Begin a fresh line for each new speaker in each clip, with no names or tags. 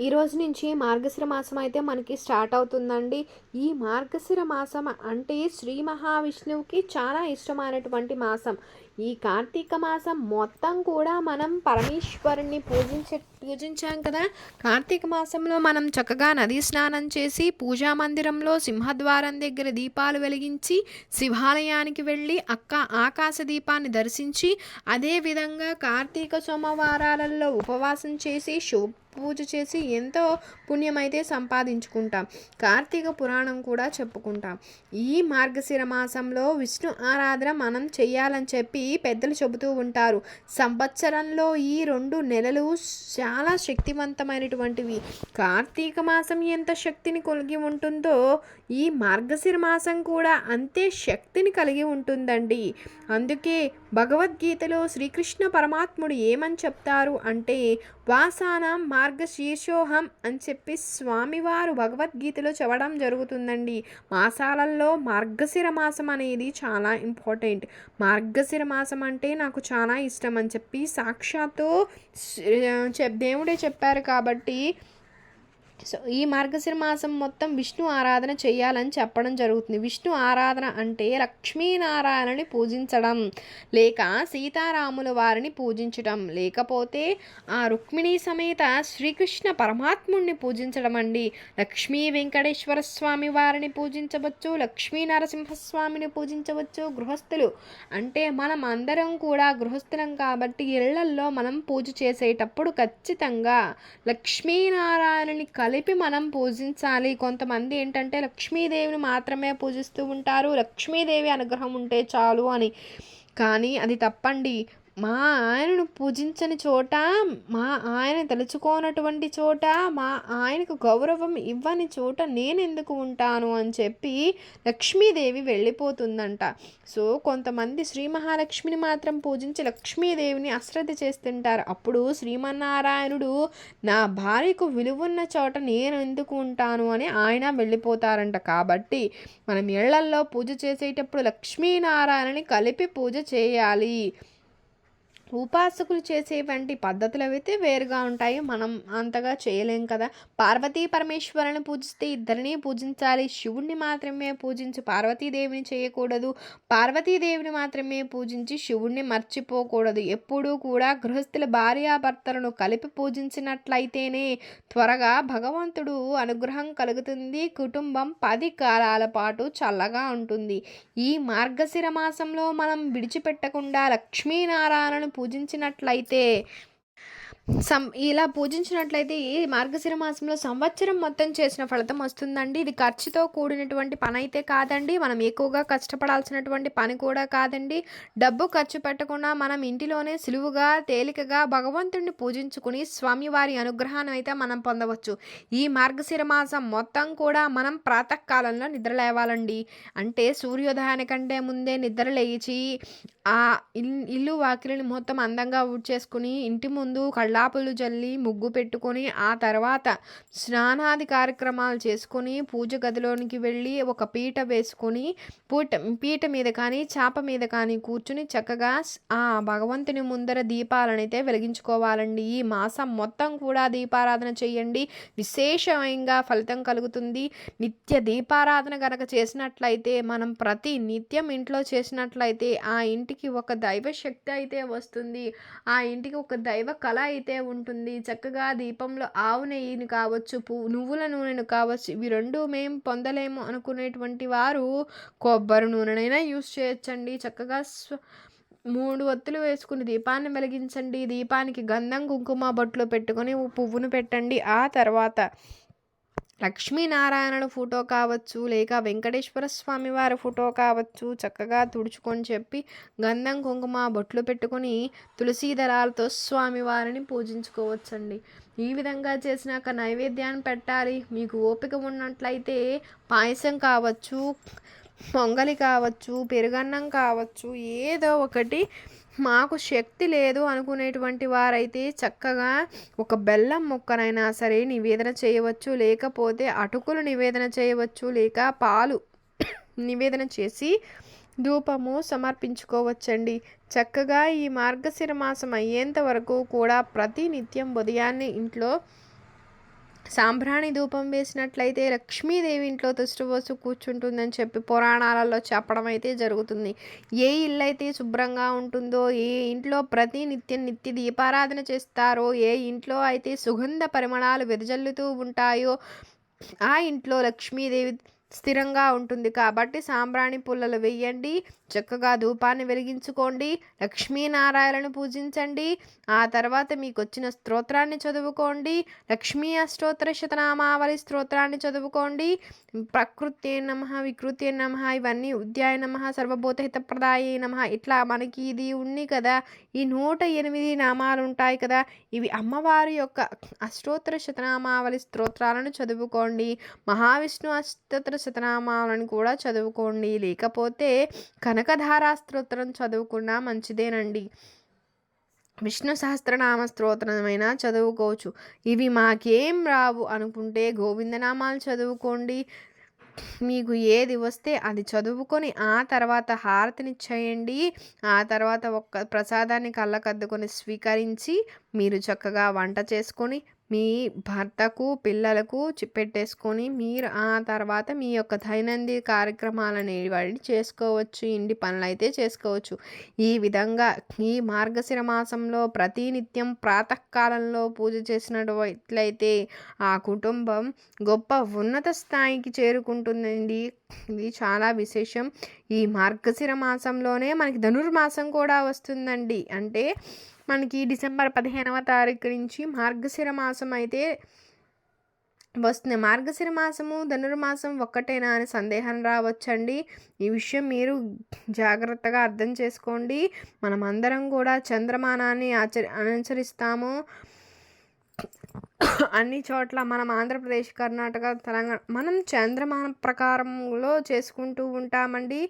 ఈ రోజు నుంచి మార్గశిర మాసం అయితే మనకి స్టార్ట్ అవుతుందండి. ఈ మార్గశిర మాసం అంటే శ్రీ మహావిష్ణువుకి చాలా ఇష్టమైనటువంటి మాసం. ఈ కార్తీక మాసం మొత్తం కూడా మనం పరమేశ్వరుణ్ణి పూజించే పూజించాం కదా. కార్తీక మాసంలో మనం చక్కగా నదీ స్నానం చేసి పూజా మందిరంలో సింహద్వారం దగ్గర దీపాలు వెలిగించి శివాలయానికి వెళ్ళి అక్క ఆకాశ దీపాన్ని దర్శించి అదేవిధంగా కార్తీక సోమవారాలలో ఉపవాసం చేసి శుభ పూజ చేసి ఎంతో పుణ్యమైతే సంపాదించుకుంటాం. కార్తీక పురాణం కూడా చెప్పుకుంటాం. ఈ మార్గశిర మాసంలో విష్ణు ఆరాధన మనం చెయ్యాలని చెప్పి పెద్దలు చెబుతూ ఉంటారు. సంవత్సరంలో ఈ రెండు నెలలు చాలా శక్తివంతమైనటువంటివి. కార్తీక మాసం ఎంత శక్తిని కలిగి ఉంటుందో ఈ మార్గశిర మాసం కూడా అంతే శక్తిని కలిగి ఉంటుందండి. అందుకే భగవద్గీతలో శ్రీకృష్ణ పరమాత్ముడు ఏమని చెప్తారు అంటే వాసానం మార్గశీర్షోహం అని చెప్పి స్వామివారు భగవద్గీతలో చెప్పడం జరుగుతుందండి. మాసాలలో మార్గశిర మాసం అనేది చాలా ఇంపార్టెంట్. మార్గశిర మాసం అంటే నాకు చాలా ఇష్టం అని చెప్పి సాక్షాత్తు చెప్ దేవుడే చెప్పారు కాబట్టి సో ఈ మార్గశిర మాసం మొత్తం విష్ణు ఆరాధన చేయాలని చెప్పడం జరుగుతుంది. విష్ణు ఆరాధన అంటే లక్ష్మీనారాయణని పూజించడం లేక సీతారాముల వారిని పూజించడం లేకపోతే ఆ రుక్మిణి సమేత శ్రీకృష్ణ పరమాత్ముణ్ణి పూజించడం అండి. లక్ష్మీ వెంకటేశ్వర స్వామి వారిని పూజించవచ్చు లక్ష్మీ నరసింహస్వామిని పూజించవచ్చు గృహస్థులు. అంటే మనం అందరం కూడా గృహస్థులం కాబట్టి ఇళ్ళల్లో మనం పూజ చేసేటప్పుడు ఖచ్చితంగా లక్ష్మీనారాయణని కలిపి మనం పూజించాలి. కొంతమంది ఏంటంటే లక్ష్మీదేవిని మాత్రమే పూజిస్తూ ఉంటారు. లక్ష్మీదేవి అనుగ్రహం ఉంటే చాలు అని. కానీ అది తప్పండి. మా ఆయనను పూజించని చోట మా ఆయన తలుచుకోనటువంటి చోట మా ఆయనకు గౌరవం ఇవ్వని చోట నేను ఎందుకు ఉంటాను అని చెప్పి లక్ష్మీదేవి వెళ్ళిపోతుందంట. సో కొంతమంది శ్రీ మహాలక్ష్మిని మాత్రం పూజించి లక్ష్మీదేవిని అశ్రద్ధ చేస్తుంటారు. అప్పుడు శ్రీమన్నారాయణుడు నా భార్యకు విలువున్న చోట నేను ఎందుకు ఉంటాను అని ఆయన వెళ్ళిపోతారంట. కాబట్టి మనం ఇళ్ళల్లో పూజ చేసేటప్పుడు లక్ష్మీనారాయణని కలిపి పూజ చేయాలి. ఉపాసకులు చేసేవంటి పద్ధతులు అయితే వేరుగా ఉంటాయి. మనం అంతగా చేయలేం కదా. పార్వతీ పరమేశ్వరుని పూజిస్తే ఇద్దరిని పూజించాలి. శివుణ్ణి మాత్రమే పూజించి పార్వతీదేవిని చేయకూడదు. పార్వతీదేవిని మాత్రమే పూజించి శివుణ్ణి మర్చిపోకూడదు. ఎప్పుడూ కూడా గృహస్థుల భార్యాభర్తలను కలిపి పూజించినట్లయితేనే త్వరగా భగవంతుడు అనుగ్రహం కలుగుతుంది. కుటుంబం పది కాలాల పాటు చల్లగా ఉంటుంది. ఈ మార్గశిర మాసంలో మనం విడిచిపెట్టకుండా లక్ష్మీనారాయణను పూజించినట్లయితే సం ఇలా పూజించినట్లయితే ఈ మార్గశిర మాసంలో సంవత్సరం మొత్తం చేసిన ఫలితం వస్తుందండి. ఇది ఖర్చుతో కూడినటువంటి పని అయితే కాదండి. మనం ఎక్కువగా కష్టపడాల్సినటువంటి పని కూడా కాదండి. డబ్బు ఖర్చు పెట్టకుండా మనం ఇంటిలోనే సులువుగా తేలికగా భగవంతుడిని పూజించుకుని స్వామివారి అనుగ్రహాన్ని అయితే మనం పొందవచ్చు. ఈ మార్గశిర మాసం మొత్తం కూడా మనం ప్రాతకాలంలో నిద్ర లేవాలండి అంటే సూర్యోదయానికంటే ముందే నిద్ర లేచి ఆ ఇల్లు వాకిలిని మొత్తం అందంగా ఊడ్చేసుకుని ఇంటి ముందు కళ్ళాపులు జల్లి ముగ్గు పెట్టుకొని ఆ తర్వాత స్నానాది కార్యక్రమాలు చేసుకొని పూజ గదిలోనికి వెళ్ళి ఒక పీట వేసుకొని పూట పీట మీద కానీ చాప మీద కానీ కూర్చుని చక్కగా ఆ భగవంతుని ముందర దీపాలనైతే వెలిగించుకోవాలండి. ఈ మాసం మొత్తం కూడా దీపారాధన చేయండి. విశేషంగా ఫలితం కలుగుతుంది. నిత్య దీపారాధన కనుక చేసినట్లయితే మనం ప్రతి నిత్యం ఇంట్లో చేసినట్లయితే ఆ ఇంటికి ఒక దైవ శక్తి అయితే వస్తుంది. ఆ ఇంటికి ఒక దైవ కళ అయితే ఉంటుంది. చక్కగా దీపంలో ఆవు నెయ్యిని కావచ్చు పువ్వు నువ్వుల నూనెను కావచ్చు ఇవి రెండు మేము పొందలేము అనుకునేటువంటి వారు కొబ్బరి నూనెనైనా యూస్ చేయొచ్చండి. చక్కగా స్వ మూడు ఒత్తులు వేసుకుని దీపాన్ని వెలిగించండి. దీపానికి గంధం కుంకుమ బొట్లు పెట్టుకొని పువ్వును పెట్టండి. ఆ తర్వాత లక్ష్మీనారాయణుడు ఫోటో కావచ్చు లేక వెంకటేశ్వర స్వామి వారి ఫోటో కావచ్చు చక్కగా తుడుచుకొని చెప్పి గంధం కుంకుమ బొట్లు పెట్టుకొని తులసీ దళాలతో స్వామివారిని పూజించుకోవచ్చండి. ఈ విధంగా చేసినాక నైవేద్యాన్ని పెట్టాలి. మీకు ఓపిక ఉన్నట్లయితే పాయసం కావచ్చు పొంగలి కావచ్చు పెరుగన్నం కావచ్చు ఏదో ఒకటి మాకు శక్తి లేదు అనుకునేటువంటి వారైతే చక్కగా ఒక బెల్లం ముక్కనైనా సరే నివేదన చేయవచ్చు లేకపోతే అటుకులు నివేదన చేయవచ్చు లేక పాలు నివేదన చేసి ధూపము సమర్పించుకోవచ్చండి. చక్కగా ఈ మార్గశిర మాసం అయ్యేంత వరకు కూడా ప్రతి నిత్యం ఉదయాన్నే ఇంట్లో సాంబ్రాణి ధూపం వేసినట్లయితే లక్ష్మీదేవి ఇంట్లో తుష్టవస్తు కూర్చుంటుందని చెప్పి పురాణాలలో చెప్పడం అయితే జరుగుతుంది. ఏ ఇల్లు అయితే శుభ్రంగా ఉంటుందో ఏ ఇంట్లో ప్రతి నిత్యం నిత్య దీపారాధన చేస్తారో ఏ ఇంట్లో అయితే సుగంధ పరిమళాలు వెదజల్లుతూ ఉంటాయో ఆ ఇంట్లో లక్ష్మీదేవి స్థిరంగా ఉంటుంది. కాబట్టి సాంబ్రాణి పుల్లలు వేయండి. చక్కగా ధూపాన్ని వెలిగించుకోండి. లక్ష్మీనారాయణను పూజించండి. ఆ తర్వాత మీకు వచ్చిన స్తోత్రాన్ని చదువుకోండి. లక్ష్మీ అష్టోత్తర శతనామావళి స్తోత్రాన్ని చదువుకోండి. ప్రకృతి నమ వికృతి నమ ఇవన్నీ ఉద్యాయ నమ సర్వభూతహితప్రదాయ నమ. ఇట్లా మనకి ఇది ఉంది కదా. ఈ నూట ఎనిమిది నామాలు ఉంటాయి కదా. ఇవి అమ్మవారి యొక్క అష్టోత్తర శతనామావళి స్తోత్రాలను చదువుకోండి. మహావిష్ణు అష్టోత్తర శతనామాలను కూడా చదువుకోండి. లేకపోతే కనకధారా స్తోత్రం చదువుకున్నా మంచిదేనండి. విష్ణు సహస్రనామ స్తోత్రమైనా చదువుకోవచ్చు. ఇవి మాకేం రావు అనుకుంటే గోవిందనామాలు చదువుకోండి. మీకు ఏది వస్తే అది చదువుకొని ఆ తర్వాత హారతిని చేయండి ఆ తర్వాత ఒక్క ప్రసాదాన్ని కళ్ళకద్దుకొని స్వీకరించి మీరు చక్కగా వంట చేసుకొని మీ భర్తకు పిల్లలకు పెట్టేసుకొని మీరు ఆ తర్వాత మీ యొక్క దైనందిన కార్యక్రమాలు వాడి చేసుకోవచ్చు. ఇంటి పనులు అయితే చేసుకోవచ్చు. ఈ విధంగా ఈ మార్గశిర మాసంలో ప్రతినిత్యం ప్రాతకాలంలో పూజ చేసినట్లయితే ఆ కుటుంబం గొప్ప ఉన్నత స్థాయికి చేరుకుంటుందండి. ఇది చాలా విశేషం. ఈ మార్గశిర మాసంలోనే మనకి ధనుర్మాసం కూడా వస్తుందండి. అంటే మనకి డిసెంబర్ పదిహేనవ తారీఖు నుంచి మార్గశిర మాసం అయితే వస్తుంది. మార్గశిర మాసము ధనుర్మాసం ఒక్కటేనా అని సందేహం రావచ్చండి. ఈ విషయం మీరు జాగ్రత్తగా అర్థం చేసుకోండి. మనం అందరం కూడా చంద్రమానాన్ని ఆచరి అనుసరిస్తాము. అన్ని చోట్ల మనం ఆంధ్రప్రదేశ్ కర్ణాటక తెలంగాణ మనం చంద్రమాన ప్రకారంలో చేసుకుంటూ ఉంటామండి.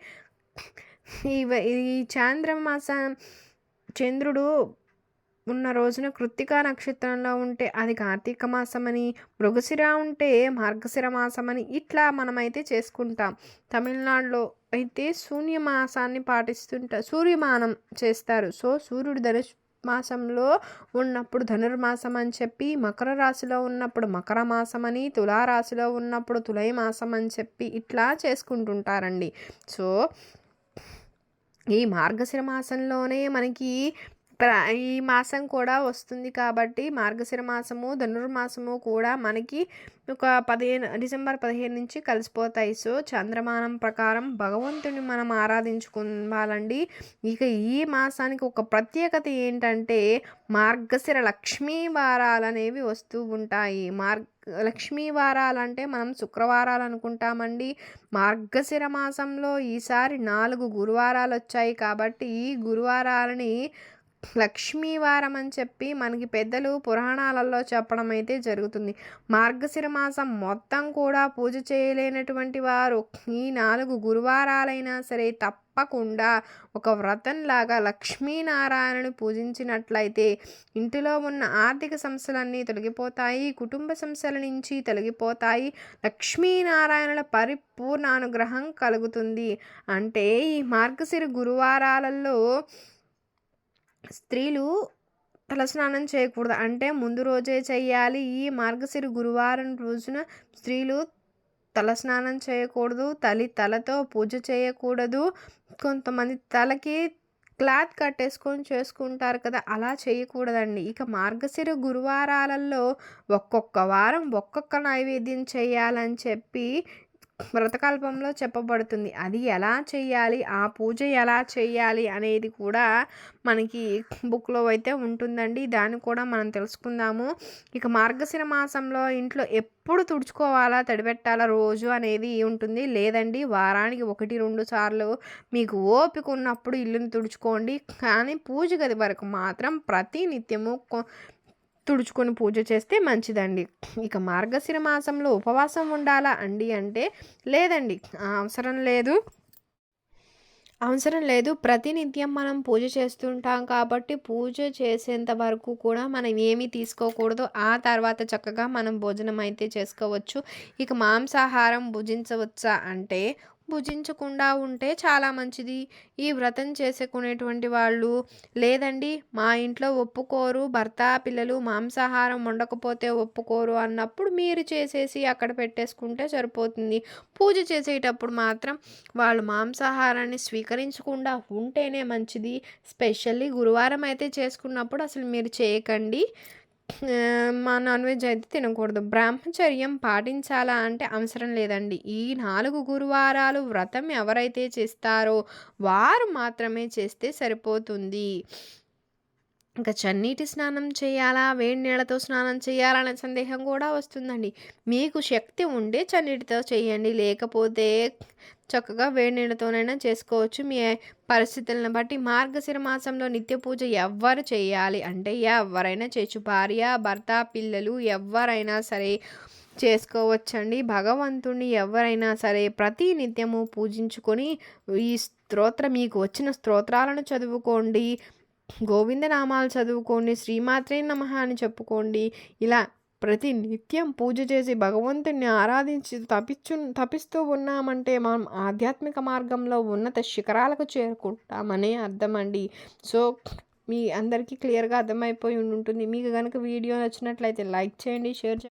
ఈ ఈ చాంద్రమాసం చంద్రుడు ఉన్న రోజున కృత్తికా నక్షత్రంలో ఉంటే అది కార్తీక మాసమని మృగశిర ఉంటే మార్గశిర మాసమని ఇట్లా మనమైతే చేసుకుంటాం. తమిళనాడులో అయితే శూన్యమాసాన్ని పాటిస్తుంటా సూర్యమానం చేస్తారు. సో సూర్యుడు ధనుష్ మాసంలో ఉన్నప్పుడు ధనుర్మాసం అని చెప్పి మకర రాశిలో ఉన్నప్పుడు మకర మాసం అని తులారాశిలో ఉన్నప్పుడు తులై మాసం అని చెప్పి ఇట్లా చేసుకుంటుంటారండి. సో ఈ మార్గశిర మాసంలోనే మనకి ఈ మాసం కూడా వస్తుంది కాబట్టి మార్గశిర మాసము ధనుర్మాసము కూడా మనకి ఒక పదిహేను డిసెంబర్ పదిహేను నుంచి కలిసిపోతాయి. సో చంద్రమానం ప్రకారం భగవంతుని మనం ఆరాధించుకోవాలండి. ఇక ఈ మాసానికి ఒక ప్రత్యేకత ఏంటంటే మార్గశిర లక్ష్మీ వారాలు అనేవి వస్తూ ఉంటాయి. మార్గ లక్ష్మీ వారాలంటే మనం శుక్రవారాలు అనుకుంటామండి. మార్గశిర మాసంలో ఈసారి నాలుగు గురువారాలు వచ్చాయి కాబట్టి ఈ గురువారాలని లక్ష్మీవారం అని చెప్పి మనకి పెద్దలు పురాణాలలో చెప్పడం అయితే జరుగుతుంది. మార్గశిర మాసం మొత్తం కూడా పూజ చేయలేనటువంటి వారు ఈ నాలుగు గురువారాలైనా సరే తప్పకుండా ఒక వ్రతంలాగా లక్ష్మీనారాయణను పూజించినట్లయితే ఇంటిలో ఉన్న ఆర్థిక సమస్యలన్నీ తొలగిపోతాయి కుటుంబ సమస్యల నుంచి తొలగిపోతాయి లక్ష్మీనారాయణుల పరిపూర్ణ అనుగ్రహం కలుగుతుంది. అంటే ఈ మార్గశిర గురువారాలలో స్త్రీలు తలస్నానం చేయకూడదు. అంటే ముందు రోజే చేయాలి ఈ మార్గశిరి గురువారం రోజున స్త్రీలు తలస్నానం చేయకూడదు. తల్లి తలతో పూజ చేయకూడదు. కొంతమంది తలకి క్లాత్ కట్టేసుకొని చేసుకుంటారు కదా అలా చేయకూడదండి. ఇక మార్గశిర గురువారాలలో ఒక్కొక్క వారం ఒక్కొక్క నైవేద్యం చేయాలని చెప్పి వ్రతకల్పంలో చెప్పబడుతుంది. అది ఎలా చేయాలి ఆ పూజ ఎలా చేయాలి అనేది కూడా మనకి బుక్లో అయితే ఉంటుందండి. దాన్ని కూడా మనం తెలుసుకుందాము. ఇక మార్గశిర మాసంలో ఇంట్లో ఎప్పుడు తుడుచుకోవాలా? తడిపెట్టాలా? రోజు అనేది ఉంటుంది. లేదండి వారానికి ఒకటి రెండు సార్లు మీకు ఓపిక ఉన్నప్పుడు ఇల్లుని తుడుచుకోండి. కానీ పూజ గది వరకు మాత్రం ప్రతి నిత్యము తుడుచుకొని పూజ చేస్తే మంచిదండి. ఇక మార్గశిర మాసంలో ఉపవాసం ఉండాలా అండి అంటే లేదండి. అవసరం లేదు. అవసరం లేదు. ప్రతినిత్యం మనం పూజ చేస్తుంటాం కాబట్టి పూజ చేసేంత వరకు కూడా మనం ఏమీ తీసుకోకూడదు. ఆ తర్వాత చక్కగా మనం భోజనం అయితే చేసుకోవచ్చు. ఇక మాంసాహారం భుజించవచ్చా అంటే భుజించకుండా ఉంటే చాలా మంచిది. ఈ వ్రతం చేసుకునేటువంటి వాళ్ళు లేదండి మా ఇంట్లో ఒప్పుకోరు భర్త పిల్లలు మాంసాహారం వండకపోతే ఒప్పుకోరు అన్నప్పుడు మీరు చేసేసి అక్కడ పెట్టేసుకుంటే సరిపోతుంది. పూజ చేసేటప్పుడు మాత్రం వాళ్ళు మాంసాహారాన్ని స్వీకరించకుండా ఉంటేనే మంచిది. స్పెషల్లీ గురువారం అయితే చేసుకున్నప్పుడు అసలు మీరు చేయకండి. మా నాన్ వెజ్ అయితే తినకూడదు. బ్రహ్మచర్యం పాటించాలా అంటే అవసరం లేదండి. ఈ నాలుగు గురువారాలు వ్రతం ఎవరైతే చేస్తారో వారు మాత్రమే చేస్తే సరిపోతుంది. ఇంకా చన్నీటి స్నానం చేయాలా? వేడి నీళ్ళతో స్నానం చేయాలనే సందేహం కూడా వస్తుందండి. మీకు శక్తి ఉంటే చన్నీటితో చేయండి. లేకపోతే చక్కగా వేడి నీళ్ళతోనైనా చేసుకోవచ్చు. మీ పరిస్థితులను బట్టి మార్గశిర మాసంలో నిత్య పూజ ఎవ్వరు చేయాలి. అంటే ఎవరైనా చేయొచ్చు. భార్య భర్త పిల్లలు ఎవరైనా సరే చేసుకోవచ్చండి. భగవంతుణ్ణి ఎవరైనా సరే ప్రతి నిత్యము పూజించుకొని ఈ స్తోత్ర మీకు వచ్చిన స్తోత్రాలను చదువుకోండి. గోవిందనామాలు చదువుకోండి శ్రీమాత్రే నమ అని చెప్పుకోండి. ఇలా ప్రతి నిత్యం పూజ చేసి భగవంతుని ఆరాధించి తపించు తపిస్తూ ఉన్నామంటే మనం ఆధ్యాత్మిక మార్గంలో ఉన్నత శిఖరాలకు చేరుకుంటామనే అర్థం అండి సో మీ అందరికీ క్లియర్గా అర్థమైపోయి ఉంటుంది మీకు కనుక వీడియో నచ్చినట్లయితే లైక్ చేయండి షేర్ చేయండి.